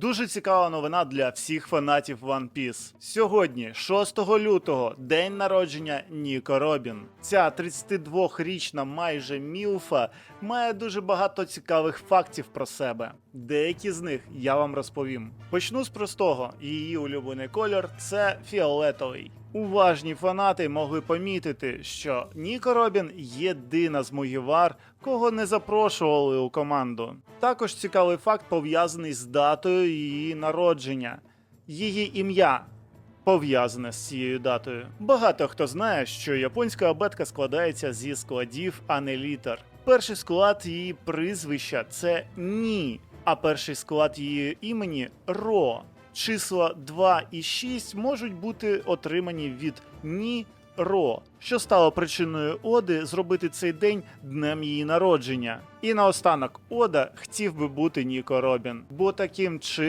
Дуже цікава новина для всіх фанатів One Piece. Сьогодні, 6 лютого, день народження Ніко Робін. Ця 32-річна майже мілфа має дуже багато цікавих фактів про себе. Деякі з них я вам розповім. Почну з простого: її улюблений колір це фіолетовий. Уважні фанати могли помітити, що Ніко Робін єдина з Мугівар, кого не запрошували у команду. Також цікавий факт пов'язаний з датою її народження. Її ім'я пов'язане з цією датою. Багато хто знає, що японська абетка складається зі складів, а не літер. Перший склад її прізвища це Ні, а перший склад її імені Ро. Числа 2 і 6 можуть бути отримані від Ні Ро, що стало причиною Оди зробити цей день днем її народження. І наостанок Ода хотів би бути Ніко Робін, бо таким чином.